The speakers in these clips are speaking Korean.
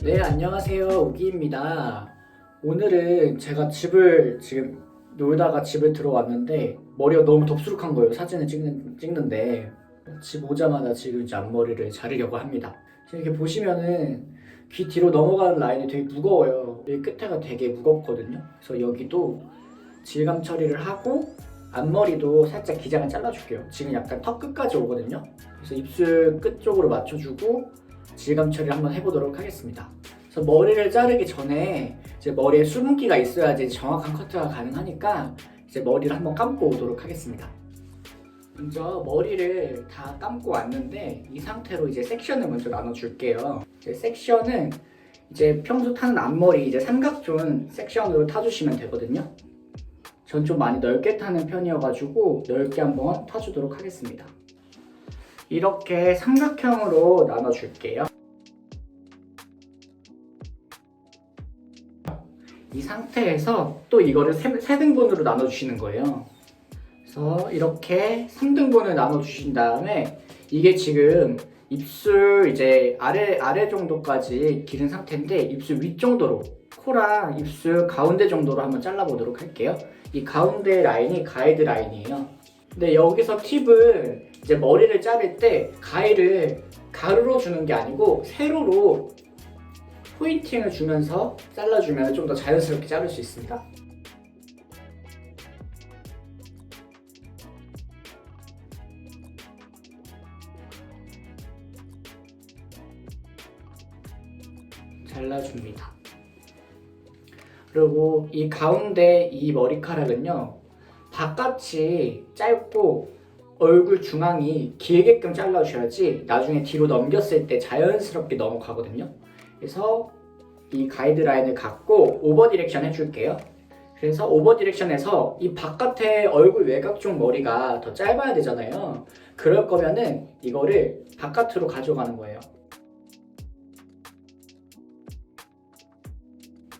네, 안녕하세요. 오기입니다. 오늘은 제가 집을 지금 놀다가 집을 들어왔는데 머리가 너무 덥수룩한 거예요. 사진을 찍는, 찍는데 집 오자마자 지금 이제 앞머리를 자르려고 합니다. 지금 이렇게 보시면은 귀 뒤로 넘어가는 라인이 되게 무거워요. 여기 끝에가 되게 무겁거든요. 그래서 여기도 질감 처리를 하고 앞머리도 살짝 기장을 잘라줄게요. 지금 약간 턱 끝까지 오거든요. 그래서 입술 끝 쪽으로 맞춰주고 질감 처리를 한번 해보도록 하겠습니다. 그래서 머리를 자르기 전에 이제 머리에 수분기가 있어야지 정확한 커트가 가능하니까 이제 머리를 한번 감고 오도록 하겠습니다. 먼저 머리를 다 감고 왔는데 이 상태로 이제 섹션을 먼저 나눠줄게요. 이제 섹션은 이제 평소 타는 앞머리 이제 삼각존 섹션으로 타주시면 되거든요. 전 좀 많이 넓게 타는 편이어가지고 넓게 한번 타주도록 하겠습니다. 이렇게 삼각형으로 나눠줄게요. 이 상태에서 또 이거를 세, 세 등분으로 나눠주시는 거예요. 그래서 이렇게 3등분을 나눠주신 다음에 이게 지금 입술 이제 아래 아래 정도까지 기른 상태인데 입술 위 정도로 코랑 입술 가운데 정도로 한번 잘라보도록 할게요. 이 가운데 라인이 가이드 라인이에요. 근데 여기서 팁은 이제 머리를 자를 때 가위를 가로로 주는 게 아니고 세로로 포인팅을 주면서 잘라주면 좀 더 자연스럽게 자를 수 있습니다. 잘라줍니다. 그리고 이 가운데 이 머리카락은요, 바깥이 짧고 얼굴 중앙이 길게끔 잘라주셔야지 나중에 뒤로 넘겼을 때 자연스럽게 넘어가거든요. 그래서 이 가이드라인을 갖고 오버 디렉션 해줄게요. 그래서 오버 디렉션에서 이 바깥에 얼굴 외곽 쪽 머리가 더 짧아야 되잖아요. 그럴 거면은 이거를 바깥으로 가져가는 거예요.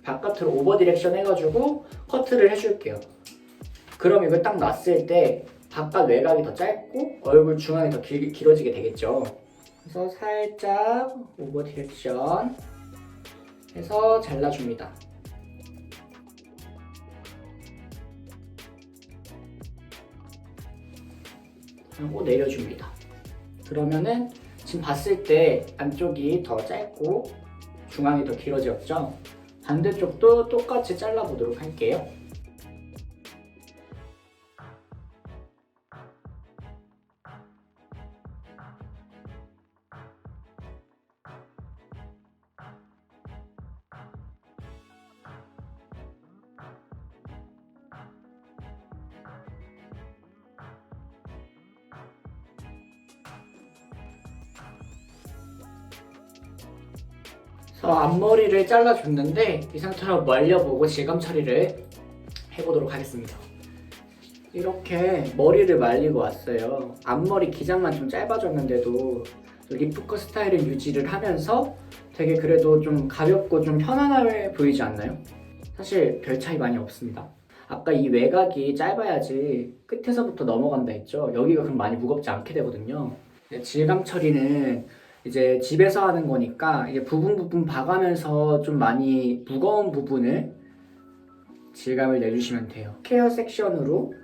바깥으로 오버 디렉션 해가지고 커트를 해줄게요. 그럼 이걸 딱 놨을 때 바깥 외곽이 더 짧고 얼굴 중앙이 더 길, 길어지게 되겠죠. 그래서 살짝 오버 디렉션 해서 잘라줍니다. 하고 내려줍니다. 그러면은 지금 봤을 때 안쪽이 더 짧고 중앙이 더 길어졌죠? 반대쪽도 똑같이 잘라보도록 할게요. 그래서 앞머리를 잘라줬는데 이 상태로 말려보고 질감 처리를 해보도록 하겠습니다. 이렇게 머리를 말리고 왔어요. 앞머리 기장만 좀 짧아졌는데도 리프컷 스타일을 유지를 하면서 되게 그래도 좀 가볍고 좀 편안해 보이지 않나요? 사실 별 차이 많이 없습니다. 아까 이 외곽이 짧아야지 끝에서부터 넘어간다 했죠. 여기가 그럼 많이 무겁지 않게 되거든요. 질감 처리는 이제 집에서 하는 거니까 이제 부분 부분 봐가면서 좀 많이 무거운 부분을 질감을 내주시면 돼요. 케어 섹션으로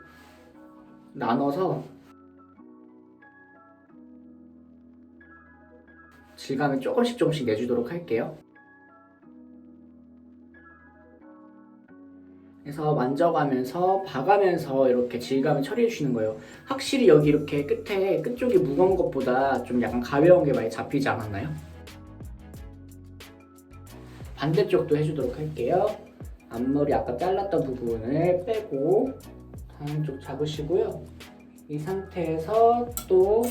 나눠서 질감을 조금씩 조금씩 내주도록 할게요. 그래서 만져가면서 봐가면서 이렇게 질감을 처리해 주시는 거예요. 확실히 여기 이렇게 끝에 끝쪽이 무거운 것보다 좀 약간 가벼운 게 많이 잡히지 않았나요? 반대쪽도 해주도록 할게요. 앞머리 아까 잘랐던 부분을 빼고 한쪽 잡으시고요. 이 상태에서 또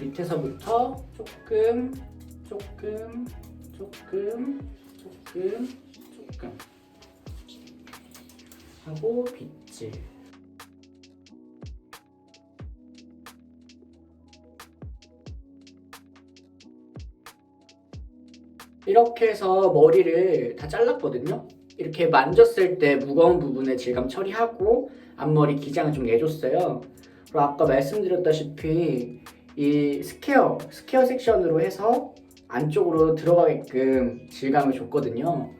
밑에서부터 조금, 조금, 조금, 조금, 조금 하고 빗질. 이렇게 해서 머리를 다 잘랐거든요. 이렇게 만졌을 때 무거운 부분에 질감 처리하고 앞머리 기장을 좀 내줬어요. 그리고 아까 말씀드렸다시피 이 스퀘어, 스퀘어 섹션으로 해서 안쪽으로 들어가게끔 질감을 줬거든요.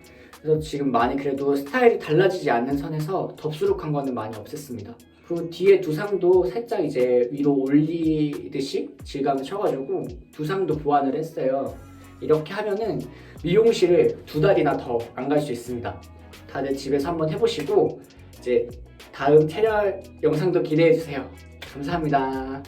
그래서 지금 많이 그래도 스타일이 달라지지 않는 선에서 덥수룩한 거는 많이 없앴습니다. 그리고 뒤에 두상도 살짝 이제 위로 올리듯이 질감을 쳐가지고 두상도 보완을 했어요. 이렇게 하면은 미용실을 두 달이나 더 안 갈 수 있습니다. 다들 집에서 한번 해보시고 이제 다음 테리얼 영상도 기대해 주세요. 감사합니다.